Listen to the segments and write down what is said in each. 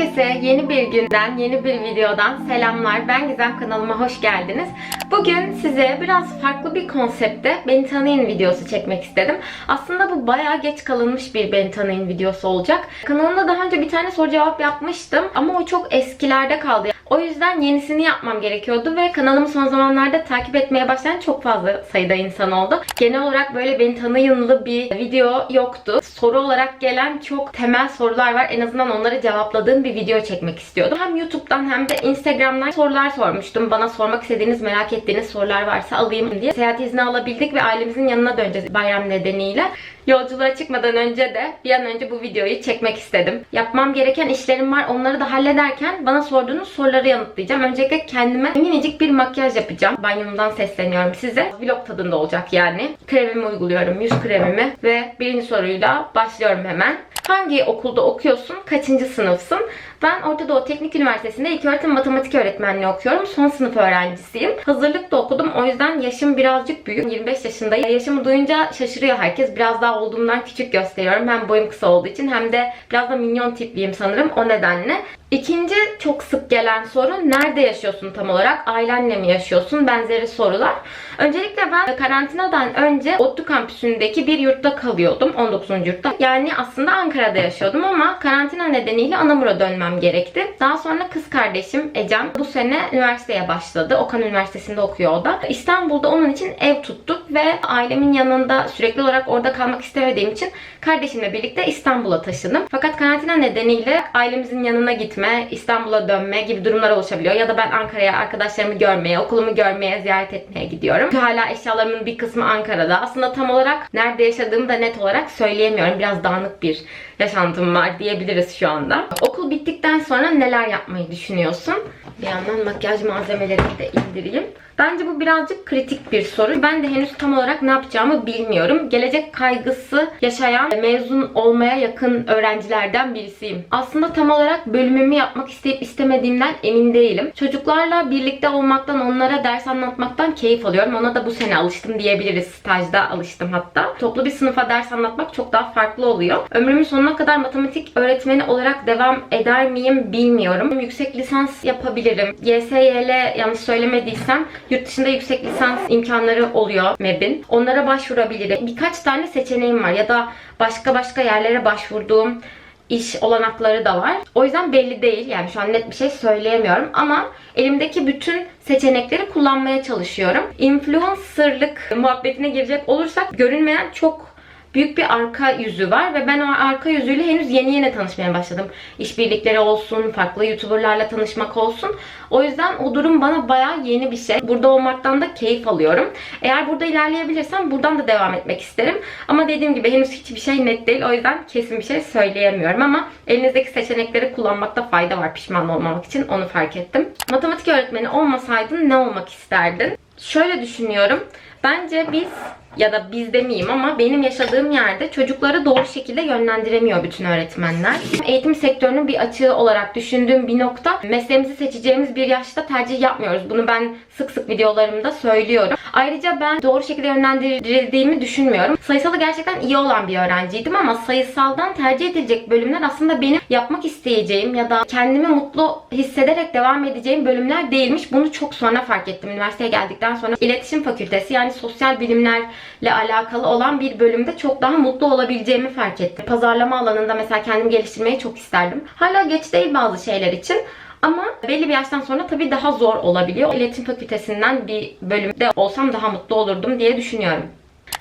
Herkese yeni bir günden, yeni bir videodan selamlar. Ben Gizem kanalıma hoş geldiniz. Bugün size biraz farklı bir konsepte Beni Tanıyın videosu çekmek istedim. Aslında bu bayağı geç kalınmış bir Beni Tanıyın videosu olacak. Kanalımda daha önce bir tane soru cevap yapmıştım ama o çok eskilerde kaldı. O yüzden yenisini yapmam gerekiyordu ve kanalımı son zamanlarda takip etmeye başlayan çok fazla sayıda insan oldu. Genel olarak böyle beni tanıyınlı bir video yoktu. Soru olarak gelen çok temel sorular var. En azından onları cevapladığım bir video çekmek istiyordum. Hem YouTube'dan hem de Instagram'dan sorular sormuştum. Bana sormak istediğiniz, merak ettiğiniz sorular varsa alayım diye. Seyahat izni alabildik ve ailemizin yanına döneceğiz bayram nedeniyle. Yolculuğa çıkmadan önce de bir an önce bu videoyu çekmek istedim. Yapmam gereken işlerim var. Onları da hallederken bana sorduğunuz soruları yanıtlayacağım. Öncelikle kendime minicik bir makyaj yapacağım. Banyomdan sesleniyorum size. Vlog tadında olacak yani. Kremimi uyguluyorum. Yüz kremimi. Ve birinci soruyla başlıyorum hemen. Hangi okulda okuyorsun? Kaçıncı sınıfsın? Ben Orta Doğu Teknik Üniversitesi'nde ilköğretim matematik öğretmenliği okuyorum. Son sınıf öğrencisiyim. Hazırlık da okudum. O yüzden yaşım birazcık büyük. 25 yaşındayım. Yaşımı duyunca şaşırıyor herkes. Biraz daha olduğumdan küçük gösteriyorum. Hem boyum kısa olduğu için hem de biraz da minyon tipliyim sanırım. O nedenle. İkinci çok sık gelen soru nerede yaşıyorsun tam olarak? Ailenle mi yaşıyorsun? Benzeri sorular. Öncelikle ben karantinadan önce ODTÜ kampüsündeki bir yurtta kalıyordum. 19. yurtta. Yani aslında Ankara'da yaşıyordum ama karantina nedeniyle Anamur'a dönmem gerekti. Daha sonra kız kardeşim Ecem bu sene üniversiteye başladı. Okan Üniversitesi'nde okuyor o da. İstanbul'da onun için ev tuttuk ve ailemin yanında sürekli olarak orada kalmak istemediğim için kardeşimle birlikte İstanbul'a taşındım. Fakat karantina nedeniyle ailemizin yanına gitme, İstanbul'a dönme gibi durumlar oluşabiliyor. Ya da ben Ankara'ya arkadaşlarımı görmeye, okulumu görmeye, ziyaret etmeye gidiyorum. Çünkü hala eşyalarımın bir kısmı Ankara'da. Aslında tam olarak nerede yaşadığımı da net olarak söyleyemiyorum. Biraz dağınık bir yaşantım var diyebiliriz şu anda. Okul bittikten sonra neler yapmayı düşünüyorsun? Bir yandan makyaj malzemelerimi de indireyim. Bence bu birazcık kritik bir soru. Ben de henüz tam olarak ne yapacağımı bilmiyorum. Gelecek kaygısı yaşayan, mezun olmaya yakın öğrencilerden birisiyim. Aslında tam olarak bölümümü yapmak isteyip istemediğimden emin değilim. Çocuklarla birlikte olmaktan, onlara ders anlatmaktan keyif alıyorum. Ona da bu sene alıştım diyebiliriz. Stajda alıştım hatta. Toplu bir sınıfa ders anlatmak çok daha farklı oluyor. Ömrümün sonuna kadar matematik öğretmeni olarak devam eder miyim bilmiyorum. Yüksek lisans yapabilirim. YSYL yanlış söylemediysem Yurt dışında yüksek lisans imkanları oluyor MEB'in. Onlara başvurabilirim. Birkaç tane seçeneğim var ya da başka başka yerlere başvurduğum iş olanakları da var. O yüzden belli değil. Yani şu an net bir şey söyleyemiyorum ama elimdeki bütün seçenekleri kullanmaya çalışıyorum. Influencerlık muhabbetine girecek olursak görünmeyen çok büyük bir arka yüzü var ve ben o arka yüzüyle henüz yeni yeni tanışmaya başladım. İşbirlikleri olsun, farklı YouTuber'larla tanışmak olsun. O yüzden o durum bana bayağı yeni bir şey. Burada olmaktan da keyif alıyorum. Eğer burada ilerleyebilirsem buradan da devam etmek isterim. Ama dediğim gibi henüz hiçbir şey net değil. O yüzden kesin bir şey söyleyemiyorum ama elinizdeki seçenekleri kullanmakta fayda var pişman olmamak için. Onu fark ettim. Matematik öğretmeni olmasaydın ne olmak isterdin? Şöyle düşünüyorum. Bence biz ya da biz demeyeyim ama benim yaşadığım yerde çocukları doğru şekilde yönlendiremiyor bütün öğretmenler. Eğitim sektörünün bir açığı olarak düşündüğüm bir nokta mesleğimizi seçeceğimiz bir yaşta tercih yapmıyoruz. Bunu ben sık sık videolarımda söylüyorum. Ayrıca ben doğru şekilde yönlendirildiğimi düşünmüyorum. Sayısalı gerçekten iyi olan bir öğrenciydim ama sayısaldan tercih edilecek bölümler aslında benim yapmak isteyeceğim ya da kendimi mutlu hissederek devam edeceğim bölümler değilmiş. Bunu çok sonra fark ettim. Üniversiteye geldikten sonra iletişim fakültesi yani sosyal bilimler ile alakalı olan bir bölümde çok daha mutlu olabileceğimi fark ettim. Pazarlama alanında mesela kendimi geliştirmeyi çok isterdim. Hala geç değil bazı şeyler için. Ama belli bir yaştan sonra tabii daha zor olabiliyor. İletişim fakültesinden bir bölümde olsam daha mutlu olurdum diye düşünüyorum.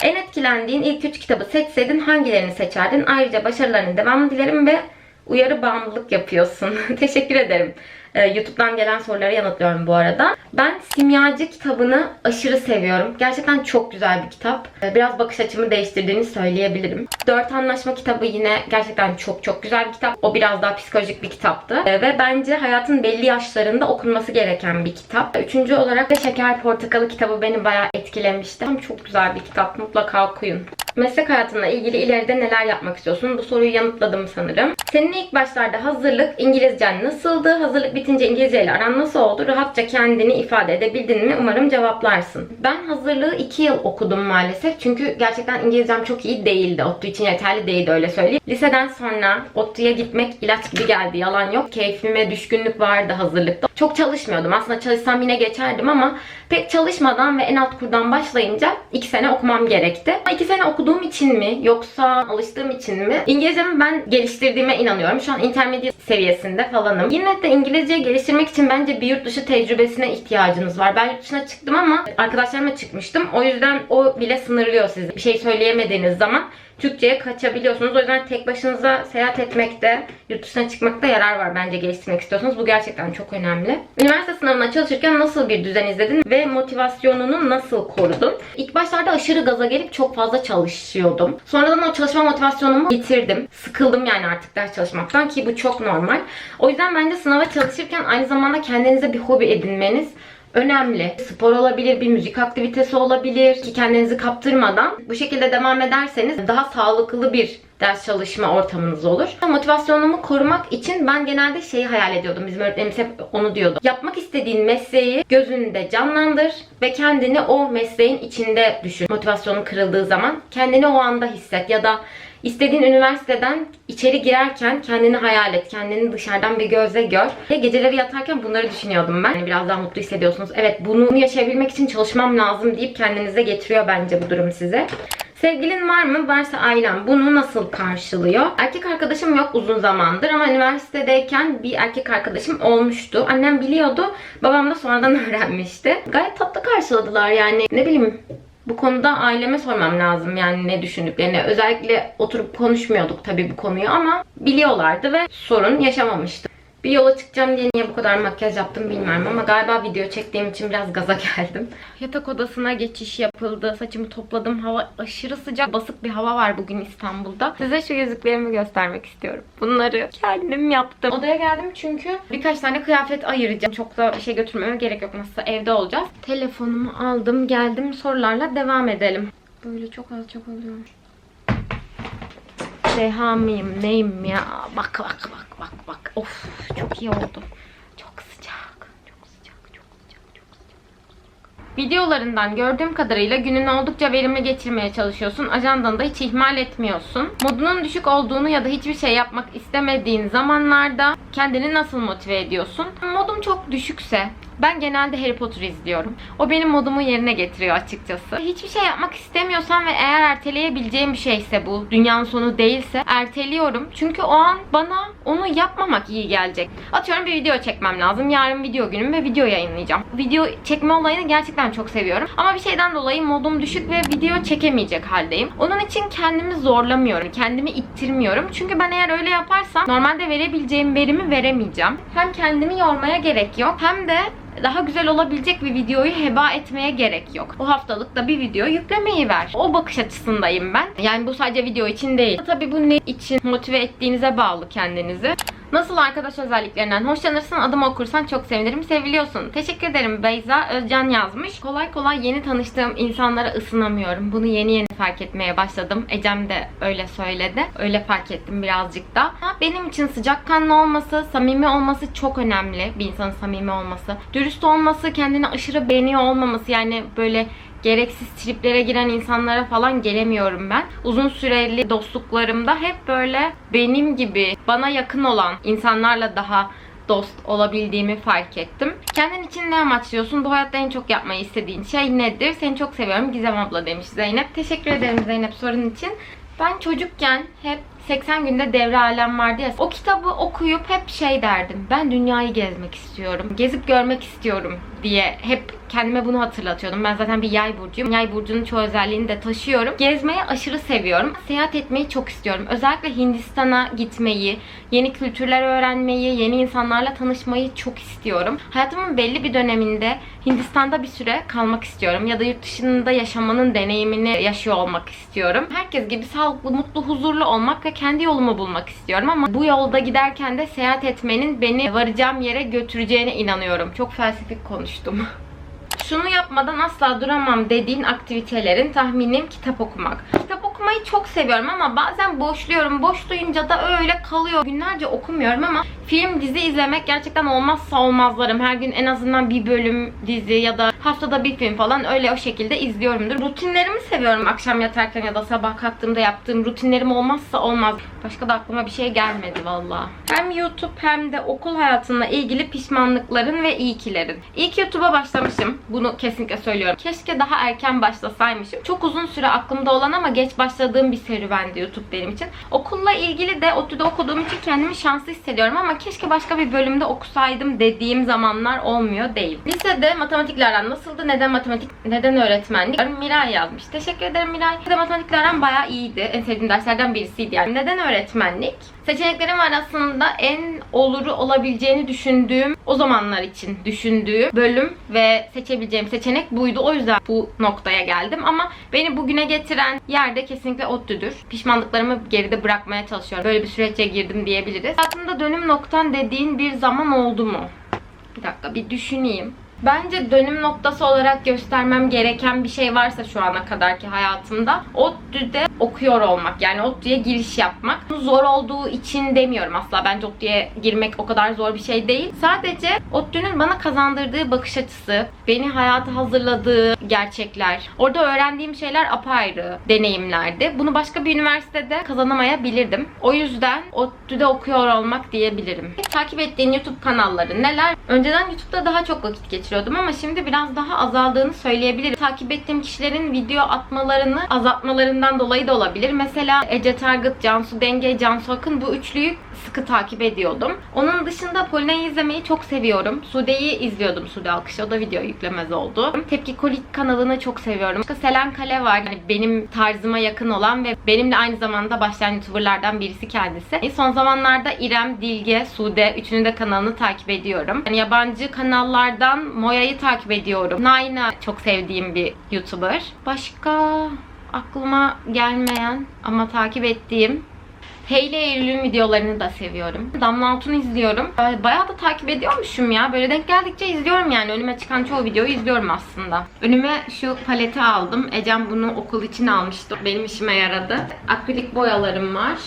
En etkilendiğin ilk üç kitabı seçseydin hangilerini seçerdin? Ayrıca başarılarının devamını dilerim ve uyarı bağımlılık yapıyorsun. Teşekkür ederim. Ee, YouTube'dan gelen soruları yanıtlıyorum bu arada. Ben Simyacı kitabını aşırı seviyorum. Gerçekten çok güzel bir kitap. Ee, biraz bakış açımı değiştirdiğini söyleyebilirim. Dört Anlaşma kitabı yine gerçekten çok çok güzel bir kitap. O biraz daha psikolojik bir kitaptı. Ee, ve bence hayatın belli yaşlarında okunması gereken bir kitap. Üçüncü olarak da Şeker Portakalı kitabı beni bayağı etkilemişti. Çok güzel bir kitap. Mutlaka okuyun. Meslek hayatınla ilgili ileride neler yapmak istiyorsun? Bu soruyu yanıtladım sanırım. Senin ilk başlarda hazırlık İngilizcen nasıldı? Hazırlık bitince İngilizce ile aran nasıl oldu? Rahatça kendini ifade edebildin mi? Umarım cevaplarsın. Ben hazırlığı 2 yıl okudum maalesef. Çünkü gerçekten İngilizcem çok iyi değildi. ODTÜ için yeterli değildi öyle söyleyeyim. Liseden sonra ODTÜ'ye gitmek ilaç gibi geldi. Yalan yok. Keyfime düşkünlük vardı hazırlıkta. Çok çalışmıyordum. Aslında çalışsam yine geçerdim ama pek çalışmadan ve en alt kurdan başlayınca 2 sene okumam gerekti. 2 sene okuduğum için mi yoksa alıştığım için mi? İngilizcemi ben geliştirdiğime inanıyorum. Şu an intermediate seviyesinde falanım. Yine de İngilizceyi geliştirmek için bence bir yurt dışı tecrübesine ihtiyacınız var. Ben yurt dışına çıktım ama arkadaşlarıma çıkmıştım. O yüzden o bile sınırlıyor sizi. Bir şey söyleyemediğiniz zaman Türkçe'ye kaçabiliyorsunuz. O yüzden tek başınıza seyahat etmekte, yurt dışına çıkmakta yarar var bence geliştirmek istiyorsanız. Bu gerçekten çok önemli. Üniversite sınavına çalışırken nasıl bir düzen izledin ve motivasyonunu nasıl korudun? İlk başlarda aşırı gaza gelip çok fazla çalışıyordum. Sonradan o çalışma motivasyonumu yitirdim. Sıkıldım yani artık ders çalışmaktan ki bu çok normal. O yüzden bence sınava çalışırken aynı zamanda kendinize bir hobi edinmeniz önemli. Spor olabilir, bir müzik aktivitesi olabilir ki kendinizi kaptırmadan bu şekilde devam ederseniz daha sağlıklı bir ders çalışma ortamınız olur. Motivasyonumu korumak için ben genelde şeyi hayal ediyordum. Bizim öğretmenimiz hep onu diyordu. Yapmak istediğin mesleği gözünde canlandır ve kendini o mesleğin içinde düşün. Motivasyonun kırıldığı zaman kendini o anda hisset ya da İstediğin üniversiteden içeri girerken kendini hayal et. Kendini dışarıdan bir gözle gör. Ve geceleri yatarken bunları düşünüyordum ben. Yani biraz daha mutlu hissediyorsunuz. Evet bunu yaşayabilmek için çalışmam lazım deyip kendinize getiriyor bence bu durum size. Sevgilin var mı? Varsa ailem bunu nasıl karşılıyor? Erkek arkadaşım yok uzun zamandır ama üniversitedeyken bir erkek arkadaşım olmuştu. Annem biliyordu. Babam da sonradan öğrenmişti. Gayet tatlı karşıladılar yani. Ne bileyim bu konuda aileme sormam lazım yani ne düşündüklerini. Özellikle oturup konuşmuyorduk tabii bu konuyu ama biliyorlardı ve sorun yaşamamıştım. Bir yola çıkacağım diye niye bu kadar makyaj yaptım bilmiyorum ama galiba video çektiğim için biraz gaza geldim. Yatak odasına geçiş yapıldı. Saçımı topladım. Hava aşırı sıcak. Basık bir hava var bugün İstanbul'da. Size şu yüzüklerimi göstermek istiyorum. Bunları kendim yaptım. Odaya geldim çünkü birkaç tane kıyafet ayıracağım. Çok da bir şey götürmeme gerek yok. Nasılsa evde olacağız. Telefonumu aldım. Geldim. Sorularla devam edelim. Böyle çok az çok oluyor. Deha mıyım neyim ya? Bak bak bak bak bak. Of çok iyi oldu. Çok sıcak. Çok sıcak. Çok sıcak. Çok sıcak. Videolarından gördüğüm kadarıyla gününü oldukça verimli geçirmeye çalışıyorsun. Ajandanı da hiç ihmal etmiyorsun. Modunun düşük olduğunu ya da hiçbir şey yapmak istemediğin zamanlarda kendini nasıl motive ediyorsun? Modum çok düşükse ben genelde Harry Potter izliyorum. O benim modumu yerine getiriyor açıkçası. Hiçbir şey yapmak istemiyorsam ve eğer erteleyebileceğim bir şeyse bu, dünyanın sonu değilse erteliyorum. Çünkü o an bana onu yapmamak iyi gelecek. Atıyorum bir video çekmem lazım. Yarın video günüm ve video yayınlayacağım. Video çekme olayını gerçekten çok seviyorum. Ama bir şeyden dolayı modum düşük ve video çekemeyecek haldeyim. Onun için kendimi zorlamıyorum. Kendimi ittirmiyorum. Çünkü ben eğer öyle yaparsam normalde verebileceğim verimi veremeyeceğim. Hem kendimi yormaya gerek yok hem de daha güzel olabilecek bir videoyu heba etmeye gerek yok. Bu haftalık da bir video yüklemeyi ver. O bakış açısındayım ben. Yani bu sadece video için değil. Tabii bu ne için motive ettiğinize bağlı kendinizi. Nasıl arkadaş özelliklerinden hoşlanırsın adımı okursan çok sevinirim. Seviliyorsun. Teşekkür ederim Beyza Özcan yazmış. Kolay kolay yeni tanıştığım insanlara ısınamıyorum. Bunu yeni yeni fark etmeye başladım. Ecem de öyle söyledi. Öyle fark ettim birazcık da. Benim için sıcakkanlı olması, samimi olması çok önemli. Bir insanın samimi olması. Dürüst olması, kendini aşırı beğeniyor olmaması. Yani böyle gereksiz triplere giren insanlara falan gelemiyorum ben. Uzun süreli dostluklarımda hep böyle benim gibi bana yakın olan insanlarla daha dost olabildiğimi fark ettim. Kendin için ne amaçlıyorsun? Bu hayatta en çok yapmayı istediğin şey nedir? Seni çok seviyorum Gizem abla demiş Zeynep. Teşekkür ederim Zeynep sorun için. Ben çocukken hep 80 günde devre alem vardı ya. O kitabı okuyup hep şey derdim. Ben dünyayı gezmek istiyorum. Gezip görmek istiyorum diye hep kendime bunu hatırlatıyordum. Ben zaten bir yay burcuyum. Yay burcunun çoğu özelliğini de taşıyorum. Gezmeyi aşırı seviyorum. Seyahat etmeyi çok istiyorum. Özellikle Hindistan'a gitmeyi, yeni kültürler öğrenmeyi, yeni insanlarla tanışmayı çok istiyorum. Hayatımın belli bir döneminde Hindistan'da bir süre kalmak istiyorum. Ya da yurt dışında yaşamanın deneyimini yaşıyor olmak istiyorum. Herkes gibi sağlıklı, mutlu, huzurlu olmak ve kendi yolumu bulmak istiyorum ama bu yolda giderken de seyahat etmenin beni varacağım yere götüreceğine inanıyorum. Çok felsefik konuştum. Şunu yapmadan asla duramam dediğin aktivitelerin tahminim kitap okumak. Kitap okumayı çok seviyorum ama bazen boşluyorum. Boş duyunca da öyle kalıyor. Günlerce okumuyorum ama film, dizi izlemek gerçekten olmazsa olmazlarım. Her gün en azından bir bölüm dizi ya da haftada bir film falan öyle o şekilde izliyorumdur. Rutinlerimi seviyorum akşam yatarken ya da sabah kalktığımda yaptığım rutinlerim olmazsa olmaz. Başka da aklıma bir şey gelmedi valla. Hem YouTube hem de okul hayatımla ilgili pişmanlıkların ve iyi kilerin. İlk YouTube'a başlamışım. Bunu kesinlikle söylüyorum. Keşke daha erken başlasaymışım. Çok uzun süre aklımda olan ama geç başladığım bir serüvendi YouTube benim için. Okulla ilgili de ODTÜ'de okuduğum için kendimi şanslı hissediyorum ama keşke başka bir bölümde okusaydım dediğim zamanlar olmuyor değil. Lisede matematikle aran nasıldı? Neden matematik, neden öğretmenlik? Miray yazmış. Teşekkür ederim Miray. Lisede matematikle aran bayağı iyiydi. En sevdiğim derslerden birisiydi yani. Neden öğretmenlik? Seçeneklerim arasında en oluru olabileceğini düşündüğüm, o zamanlar için düşündüğüm bölüm ve seçebileceğim seçenek buydu. O yüzden bu noktaya geldim ama beni bugüne getiren yerde kesinlikle ODTÜ'dür. Pişmanlıklarımı geride bırakmaya çalışıyorum. Böyle bir sürece girdim diyebiliriz. Hayatımda dönüm noktan dediğin bir zaman oldu mu? Bir dakika bir düşüneyim. Bence dönüm noktası olarak göstermem gereken bir şey varsa şu ana kadarki hayatımda ODTÜ'de okuyor olmak. Yani ODTÜ'ye giriş yapmak. Zor olduğu için demiyorum asla. Bence ODTÜ'ye girmek o kadar zor bir şey değil. Sadece ODTÜ'nün bana kazandırdığı bakış açısı, beni hayata hazırladığı gerçekler, orada öğrendiğim şeyler apayrı deneyimlerdi. Bunu başka bir üniversitede kazanamayabilirdim. O yüzden ODTÜ'de okuyor olmak diyebilirim. Takip ettiğin YouTube kanalları neler? Önceden YouTube'da daha çok vakit geçiriyordum ama şimdi biraz daha azaldığını söyleyebilirim. Takip ettiğim kişilerin video atmalarını azaltmalarından dolayı da olabilir. Mesela Ece Targıt, Cansu Denge, Cansu Akın bu üçlüyü sıkı takip ediyordum. Onun dışında Poline'yi izlemeyi çok seviyorum. Sude'yi izliyordum Sude Alkış. O da video yüklemez oldu. Tepki Kolik kanalını çok seviyorum. Başka Selen Kale var. Yani benim tarzıma yakın olan ve benimle aynı zamanda başlayan YouTuber'lardan birisi kendisi. Son zamanlarda İrem, Dilge, Sude üçünün de kanalını takip ediyorum. Yani yabancı kanallardan Moya'yı takip ediyorum. Nayna çok sevdiğim bir YouTuber. Başka aklıma gelmeyen ama takip ettiğim Hayley Eylül'ün videolarını da seviyorum. Damla Altun izliyorum. Ay, Bayağı da takip ediyormuşum ya. Böyle denk geldikçe izliyorum yani. Önüme çıkan çoğu videoyu izliyorum aslında. Önüme şu paleti aldım. Ecem bunu okul için almıştı. Benim işime yaradı. Akrilik boyalarım var.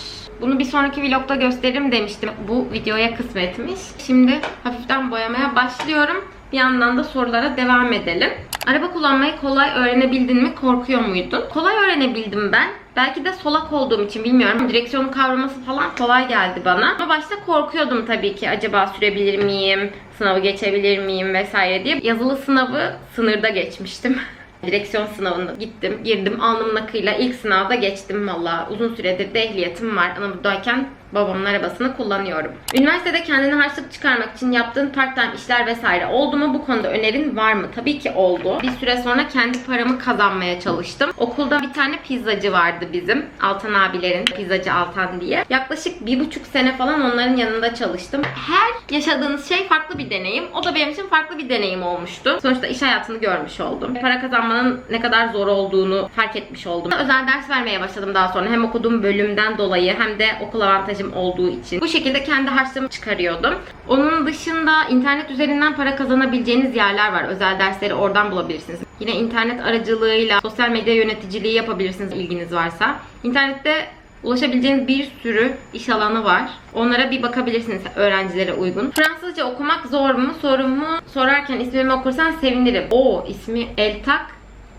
Bunu bir sonraki vlogda gösteririm demiştim. Bu videoya kısmetmiş. Şimdi hafiften boyamaya başlıyorum. Bir yandan da sorulara devam edelim. Araba kullanmayı kolay öğrenebildin mi? Korkuyor muydun? Kolay öğrenebildim ben. Belki de solak olduğum için bilmiyorum. Direksiyonu kavraması falan kolay geldi bana. Ama başta korkuyordum tabii ki. Acaba sürebilir miyim? Sınavı geçebilir miyim vesaire diye. Yazılı sınavı sınırda geçmiştim. Direksiyon sınavına gittim, girdim alnımın akıyla ilk sınavda geçtim valla. Uzun süredir de ehliyetim var. Anadolu'dayken babamın arabasını kullanıyorum. Üniversitede kendine harçlık çıkarmak için yaptığın part time işler vesaire oldu mu? Bu konuda önerin var mı? Tabii ki oldu. Bir süre sonra kendi paramı kazanmaya çalıştım. Okulda bir tane pizzacı vardı bizim. Altan abilerin pizzacı Altan diye. Yaklaşık bir buçuk sene falan onların yanında çalıştım. Her yaşadığınız şey farklı bir deneyim. O da benim için farklı bir deneyim olmuştu. Sonuçta iş hayatını görmüş oldum. Para kazanmanın ne kadar zor olduğunu fark etmiş oldum. Özel ders vermeye başladım daha sonra. Hem okuduğum bölümden dolayı hem de okul avantajım olduğu için. Bu şekilde kendi harçlığımı çıkarıyordum. Onun dışında internet üzerinden para kazanabileceğiniz yerler var. Özel dersleri oradan bulabilirsiniz. Yine internet aracılığıyla sosyal medya yöneticiliği yapabilirsiniz ilginiz varsa. İnternette ulaşabileceğiniz bir sürü iş alanı var. Onlara bir bakabilirsiniz öğrencilere uygun. Fransızca okumak zor mu? Sorumu sorarken ismimi okursan sevinirim. O ismi Eltak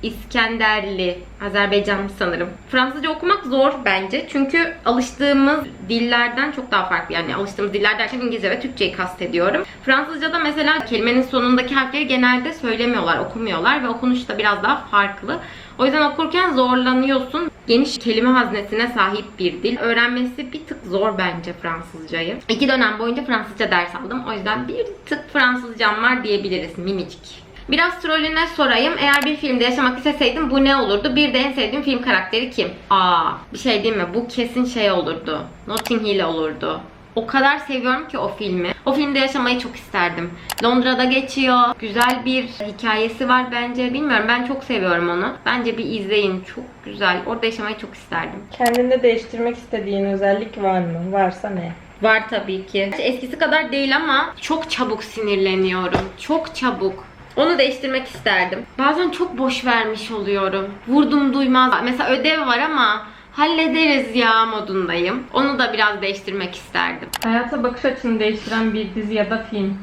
İskenderli. Azerbaycanlı sanırım. Fransızca okumak zor bence. Çünkü alıştığımız dillerden çok daha farklı. Yani alıştığımız diller derken İngilizce ve Türkçeyi kastediyorum. Fransızca'da mesela kelimenin sonundaki harfleri genelde söylemiyorlar, okumuyorlar ve okunuş da biraz daha farklı. O yüzden okurken zorlanıyorsun. Geniş kelime haznesine sahip bir dil. Öğrenmesi bir tık zor bence Fransızcayı. İki dönem boyunca Fransızca ders aldım. O yüzden bir tık Fransızcam var diyebiliriz. Minicik. Biraz trollüne sorayım. Eğer bir filmde yaşamak isteseydim bu ne olurdu? Bir de en sevdiğim film karakteri kim? Aa, bir şey değil mi? Bu kesin şey olurdu. Notting Hill olurdu. O kadar seviyorum ki o filmi. O filmde yaşamayı çok isterdim. Londra'da geçiyor. Güzel bir hikayesi var bence. Bilmiyorum ben çok seviyorum onu. Bence bir izleyin. Çok güzel. Orada yaşamayı çok isterdim. Kendinde değiştirmek istediğin özellik var mı? Varsa ne? Var tabii ki. Eskisi kadar değil ama çok çabuk sinirleniyorum. Çok çabuk. Onu değiştirmek isterdim. Bazen çok boş vermiş oluyorum. Vurdum duymaz. Mesela ödev var ama hallederiz ya modundayım. Onu da biraz değiştirmek isterdim. Hayata bakış açını değiştiren bir dizi ya da film.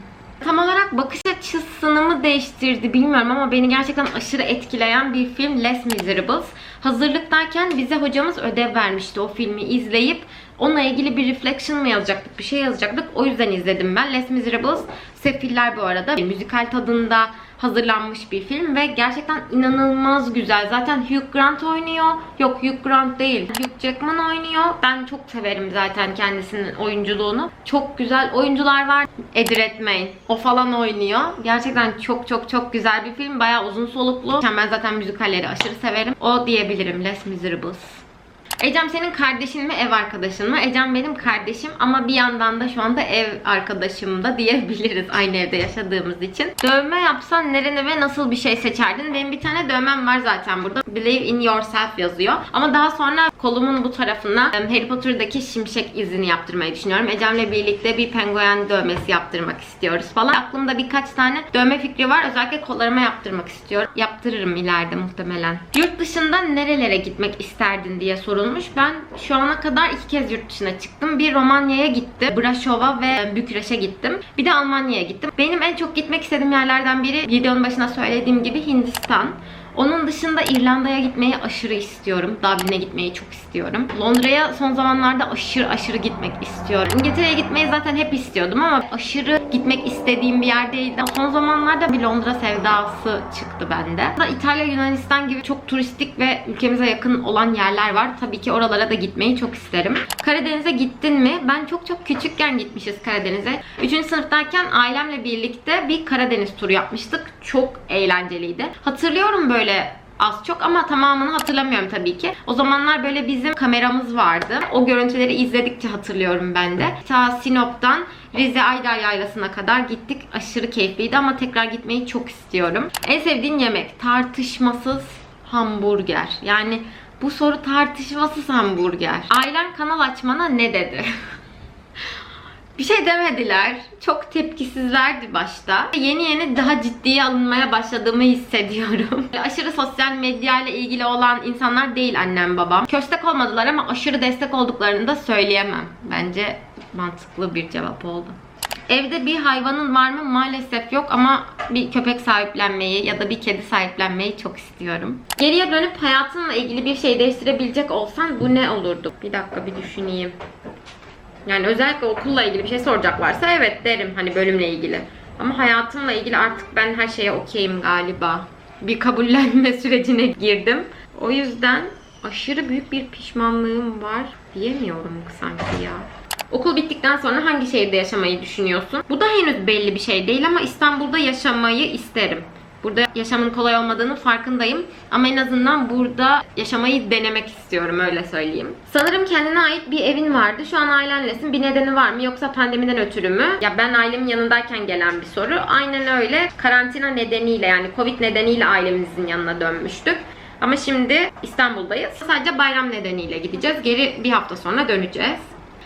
Tam olarak bakış açısını mı değiştirdi bilmiyorum ama beni gerçekten aşırı etkileyen bir film Les Miserables. Hazırlıktayken bize hocamız ödev vermişti o filmi izleyip onunla ilgili bir reflection mı yazacaktık, bir şey yazacaktık. O yüzden izledim ben. Les Miserables, Sefiller bu arada. Müzikal tadında hazırlanmış bir film ve gerçekten inanılmaz güzel. Zaten Hugh Grant oynuyor. Yok Hugh Grant değil. Hugh Jackman oynuyor. Ben çok severim zaten kendisinin oyunculuğunu. Çok güzel oyuncular var. Eddie Redmayne. O falan oynuyor. Gerçekten çok çok çok güzel bir film. Bayağı uzun soluklu. Ben zaten müzikalleri aşırı severim. O diyebilirim. Les Miserables. Ecem senin kardeşin mi ev arkadaşın mı? Ecem benim kardeşim ama bir yandan da şu anda ev arkadaşım da diyebiliriz aynı evde yaşadığımız için. Dövme yapsan nerene ve nasıl bir şey seçerdin? Benim bir tane dövmem var zaten burada. Believe in yourself yazıyor. Ama daha sonra kolumun bu tarafına Harry Potter'daki şimşek izini yaptırmayı düşünüyorum. Ecem'le birlikte bir penguen dövmesi yaptırmak istiyoruz falan. Aklımda birkaç tane dövme fikri var. Özellikle kollarıma yaptırmak istiyorum. Yaptırırım ileride muhtemelen. Yurt dışında nerelere gitmek isterdin diye sorulmuş. Ben şu ana kadar iki kez yurt dışına çıktım. Bir Romanya'ya gittim. Braşova ve Bükreş'e gittim. Bir de Almanya'ya gittim. Benim en çok gitmek istediğim yerlerden biri videonun başına söylediğim gibi Hindistan. Onun dışında İrlanda'ya gitmeyi aşırı istiyorum. Dublin'e gitmeyi çok istiyorum. Londra'ya son zamanlarda aşırı aşırı gitmek istiyorum. İngiltere'ye gitmeyi zaten hep istiyordum ama aşırı gitmek istediğim bir yer değildi. Son zamanlarda bir Londra sevdası çıktı bende. İtalya, Yunanistan gibi çok turistik ve ülkemize yakın olan yerler var. Tabii ki oralara da gitmeyi çok isterim. Karadeniz'e gittin mi? Ben çok çok küçükken gitmişiz Karadeniz'e. 3. sınıftayken ailemle birlikte bir Karadeniz turu yapmıştık. Çok eğlenceliydi. Hatırlıyorum böyle az çok ama tamamını hatırlamıyorum tabii ki. O zamanlar böyle bizim kameramız vardı. O görüntüleri izledikçe hatırlıyorum ben de. Ta Sinop'tan Rize Aydar Yaylası'na kadar gittik. Aşırı keyifliydi ama tekrar gitmeyi çok istiyorum. En sevdiğin yemek tartışmasız hamburger. Yani bu soru tartışmasız hamburger. Ailen kanal açmana ne dedi? Bir şey demediler. Çok tepkisizlerdi başta. Yeni yeni daha ciddiye alınmaya başladığımı hissediyorum. aşırı sosyal medya ile ilgili olan insanlar değil annem babam. Köstek olmadılar ama aşırı destek olduklarını da söyleyemem. Bence mantıklı bir cevap oldu. Evde bir hayvanın var mı? Maalesef yok ama bir köpek sahiplenmeyi ya da bir kedi sahiplenmeyi çok istiyorum. Geriye dönüp hayatınla ilgili bir şey değiştirebilecek olsan bu ne olurdu? Bir dakika bir düşüneyim. Yani özellikle okulla ilgili bir şey soracaklarsa evet derim hani bölümle ilgili. Ama hayatımla ilgili artık ben her şeye okeyim galiba. Bir kabullenme sürecine girdim. O yüzden aşırı büyük bir pişmanlığım var diyemiyorum sanki ya. Okul bittikten sonra hangi şehirde yaşamayı düşünüyorsun? Bu da henüz belli bir şey değil ama İstanbul'da yaşamayı isterim. Burada yaşamın kolay olmadığını farkındayım. Ama en azından burada yaşamayı denemek istiyorum öyle söyleyeyim. Sanırım kendine ait bir evin vardı. Şu an ailenlesin. Bir nedeni var mı yoksa pandemiden ötürü mü? Ya ben ailemin yanındayken gelen bir soru. Aynen öyle. Karantina nedeniyle yani Covid nedeniyle ailemizin yanına dönmüştük. Ama şimdi İstanbul'dayız. Sadece bayram nedeniyle gideceğiz. Geri bir hafta sonra döneceğiz.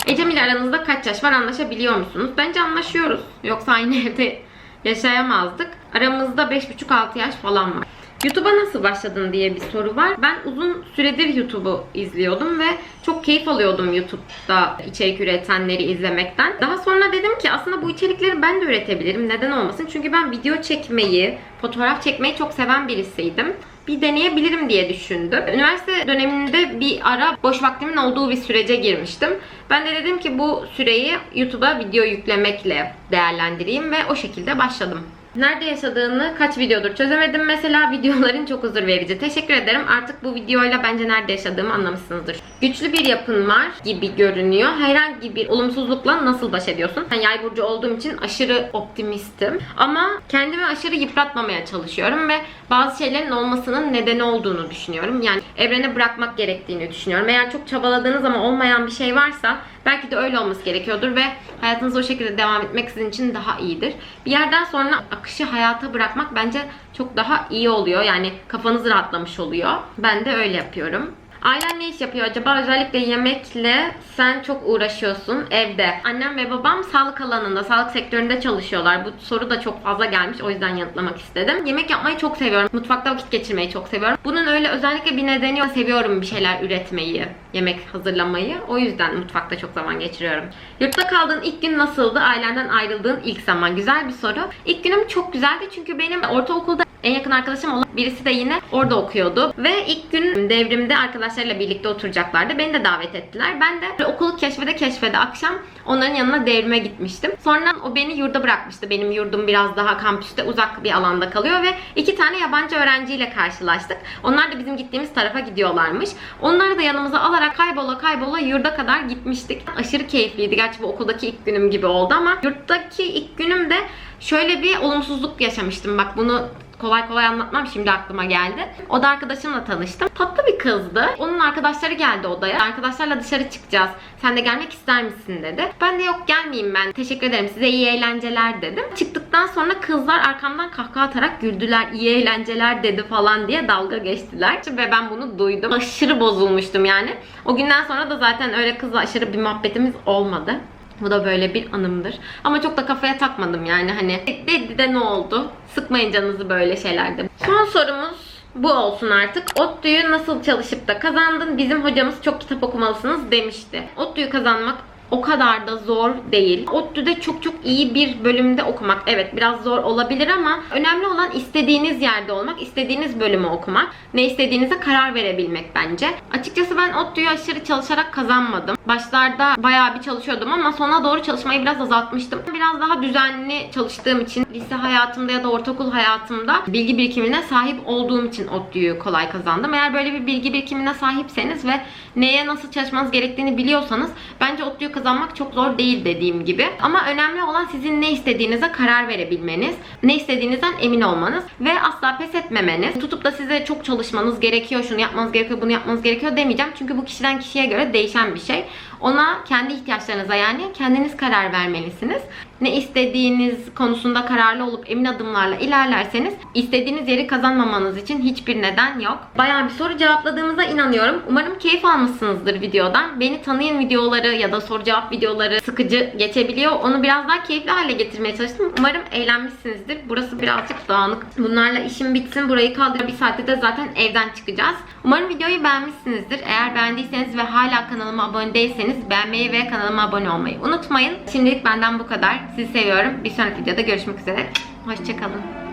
Ecem ile aranızda kaç yaş var anlaşabiliyor musunuz? Bence anlaşıyoruz. Yoksa aynı evde yaşayamazdık. Aramızda 5,5-6 yaş falan var. YouTube'a nasıl başladın diye bir soru var. Ben uzun süredir YouTube'u izliyordum ve çok keyif alıyordum YouTube'da içerik üretenleri izlemekten. Daha sonra dedim ki aslında bu içerikleri ben de üretebilirim. Neden olmasın? Çünkü ben video çekmeyi, fotoğraf çekmeyi çok seven birisiydim bir deneyebilirim diye düşündüm. Üniversite döneminde bir ara boş vaktimin olduğu bir sürece girmiştim. Ben de dedim ki bu süreyi YouTube'a video yüklemekle değerlendireyim ve o şekilde başladım. Nerede yaşadığını kaç videodur çözemedim. Mesela videoların çok huzur verici. Teşekkür ederim. Artık bu videoyla bence nerede yaşadığımı anlamışsınızdır. Güçlü bir yapın var gibi görünüyor. Herhangi bir olumsuzlukla nasıl baş ediyorsun? Ben yay burcu olduğum için aşırı optimistim. Ama kendimi aşırı yıpratmamaya çalışıyorum ve bazı şeylerin olmasının nedeni olduğunu düşünüyorum. Yani evrene bırakmak gerektiğini düşünüyorum. Eğer çok çabaladığınız ama olmayan bir şey varsa belki de öyle olması gerekiyordur ve hayatınız o şekilde devam etmek sizin için daha iyidir. Bir yerden sonra akışı hayata bırakmak bence çok daha iyi oluyor. Yani kafanız rahatlamış oluyor. Ben de öyle yapıyorum. Ailen ne iş yapıyor acaba? Özellikle yemekle sen çok uğraşıyorsun evde. Annem ve babam sağlık alanında, sağlık sektöründe çalışıyorlar. Bu soru da çok fazla gelmiş. O yüzden yanıtlamak istedim. Yemek yapmayı çok seviyorum. Mutfakta vakit geçirmeyi çok seviyorum. Bunun öyle özellikle bir nedeni yok. Seviyorum bir şeyler üretmeyi, yemek hazırlamayı. O yüzden mutfakta çok zaman geçiriyorum. Yurtta kaldığın ilk gün nasıldı? Ailenden ayrıldığın ilk zaman. Güzel bir soru. İlk günüm çok güzeldi çünkü benim ortaokulda en yakın arkadaşım olan birisi de yine orada okuyordu. Ve ilk gün devrimde arkadaşlarıyla birlikte oturacaklardı. Beni de davet ettiler. Ben de okulu keşfede keşfede akşam onların yanına devrime gitmiştim. Sonra o beni yurda bırakmıştı. Benim yurdum biraz daha kampüste uzak bir alanda kalıyor ve iki tane yabancı öğrenciyle karşılaştık. Onlar da bizim gittiğimiz tarafa gidiyorlarmış. Onları da yanımıza alarak kaybola kaybola yurda kadar gitmiştik. Aşırı keyifliydi. Gerçi bu okuldaki ilk günüm gibi oldu ama yurttaki ilk günüm de şöyle bir olumsuzluk yaşamıştım. Bak bunu kolay kolay anlatmam şimdi aklıma geldi. O da arkadaşımla tanıştım. Tatlı bir kızdı. Onun arkadaşları geldi odaya. Arkadaşlarla dışarı çıkacağız. Sen de gelmek ister misin dedi. Ben de yok gelmeyeyim ben. Teşekkür ederim size iyi eğlenceler dedim. Çıktıktan sonra kızlar arkamdan kahkaha atarak güldüler. İyi eğlenceler dedi falan diye dalga geçtiler. Ve ben bunu duydum. Aşırı bozulmuştum yani. O günden sonra da zaten öyle kızla aşırı bir muhabbetimiz olmadı. Bu da böyle bir anımdır. Ama çok da kafaya takmadım yani hani dedi de ne oldu? Sıkmayın canınızı böyle şeylerde. Son sorumuz bu olsun artık. ODTÜ'yü nasıl çalışıp da kazandın? Bizim hocamız çok kitap okumalısınız demişti. ODTÜ'yü kazanmak o kadar da zor değil. ODTÜ'de çok çok iyi bir bölümde okumak evet biraz zor olabilir ama önemli olan istediğiniz yerde olmak, istediğiniz bölümü okumak, ne istediğinize karar verebilmek bence. Açıkçası ben ODTÜ'yü aşırı çalışarak kazanmadım. Başlarda bayağı bir çalışıyordum ama sona doğru çalışmayı biraz azaltmıştım. Biraz daha düzenli çalıştığım için lise hayatımda ya da ortaokul hayatımda bilgi birikimine sahip olduğum için ODTÜ'yü kolay kazandım. Eğer böyle bir bilgi birikimine sahipseniz ve neye nasıl çalışmanız gerektiğini biliyorsanız bence ODTÜ'yü kazanmak çok zor değil dediğim gibi. Ama önemli olan sizin ne istediğinize karar verebilmeniz, ne istediğinizden emin olmanız ve asla pes etmemeniz. Tutup da size çok çalışmanız gerekiyor, şunu yapmanız gerekiyor, bunu yapmanız gerekiyor demeyeceğim. Çünkü bu kişiden kişiye göre değişen bir şey. Ona kendi ihtiyaçlarınıza yani kendiniz karar vermelisiniz. Ne istediğiniz konusunda kararlı olup emin adımlarla ilerlerseniz istediğiniz yeri kazanmamanız için hiçbir neden yok. Bayağı bir soru cevapladığımıza inanıyorum. Umarım keyif almışsınızdır videodan. Beni tanıyın videoları ya da soru cevap videoları sıkıcı geçebiliyor. Onu biraz daha keyifli hale getirmeye çalıştım. Umarım eğlenmişsinizdir. Burası birazcık dağınık. Bunlarla işim bitsin. Burayı kaldır. Bir saatte de zaten evden çıkacağız. Umarım videoyu beğenmişsinizdir. Eğer beğendiyseniz ve hala kanalıma abone değilseniz beğenmeyi ve kanalıma abone olmayı unutmayın. Şimdilik benden bu kadar. Sizi seviyorum. Bir sonraki videoda görüşmek üzere. Hoşçakalın.